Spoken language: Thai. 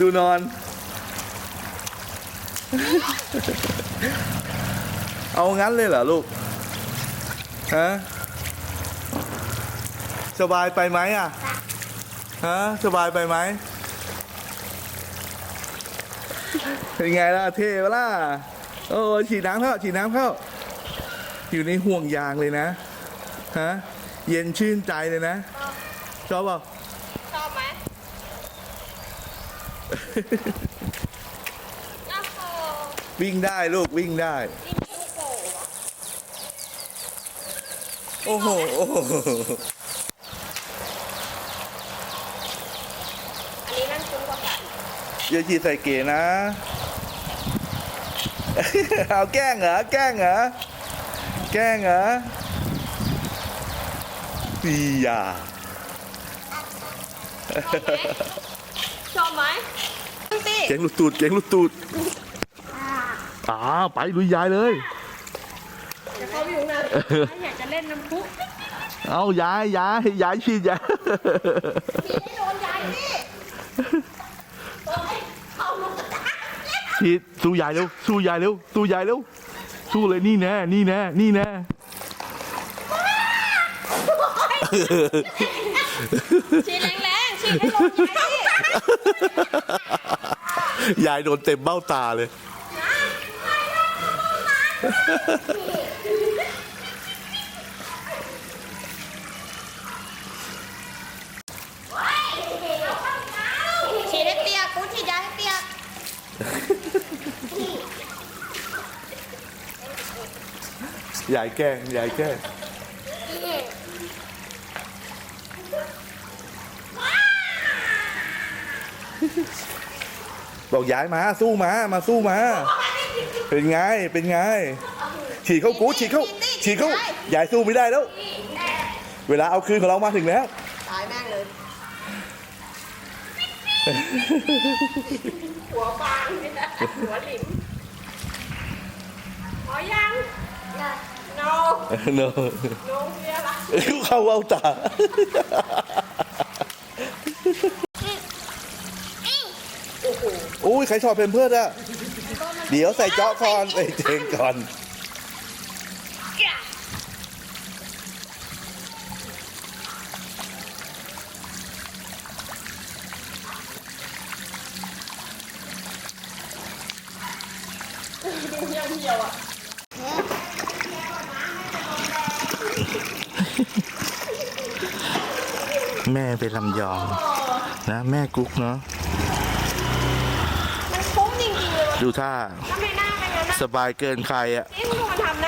ดูนอน เอางั้นเลยเหรอลูก ฮะ สบายไปไหมอะ ฮะ สบายไปไหม เป็นไงล่ะ เท่ปะล่ะ โอ้ฉีดน้ำเข้าฉีดน้ำเข้า อยู่ในห่วงยางเลยนะ ฮะ เย็นชื่นใจเลยนะ ชอบเปล่า ชอบไหม โอ้โหวิ่งได้ลูกวิ่งได้นี่ลูกโป่งเหรอโอ้โหโอ้โหอันนี้นั่นคุ้มกว่ากันอย่าฉีดใส่เก๋นะ เอาแกล้งเหรอแกล้งเหรอแกล้งเหรอปียาชอบไหม ชอบไหมดูสิเก่งลูกตูดเก่งลูกตูดอ่าไปลุยยายเลย เดี๋ยวเขาอยู่นะอยากจะเล่นน้ำพุเอายายยายยายฉีดยายฉีดให้โดนยายสิโอ้ยเข้าลูกตาฉีดสู้ยายเร็วสู้ยายเร็วสู้ยายเร็วสู้เลยนี่แน่นี่แน่นี่แน่ฉีดแรงๆ ฉีดให้โดนยายสิยายโดนเต็มเบ้าตาเลย ฉีดให้เปียกกูฉีดยาให้เปียกยายแกล้งยายแกล้ง บอกยายมา สู้มา มาสู้มา เป็นไง เป็นไง ฉีดเข้ากูฉีดเข้า ฉีดเข้ายายสู้ไม่ได้แล้ว เวลาเอาคืนของเรามาถึงแล้ว ตายแม่งเลยหัวบางนี่นะหัวหลิมพอยัง no เนอะ no เนี่ยละเข้าเอาตา อุ้ยใครชอบเพมเพื่อนอะเดี๋ยวใส่เจาะก่อนใส่เจงก่อนเหี่ยวเหี่ยวอะแม่เป็นลำยองนะ แม่กุ๊กเนาะ มันคุ้มจริงๆเลยว่ะ ดูท่าทำไมหน้าเป็นงั้นนะสบายเกินใครอะเอ๊ะมึงมันทำหน้า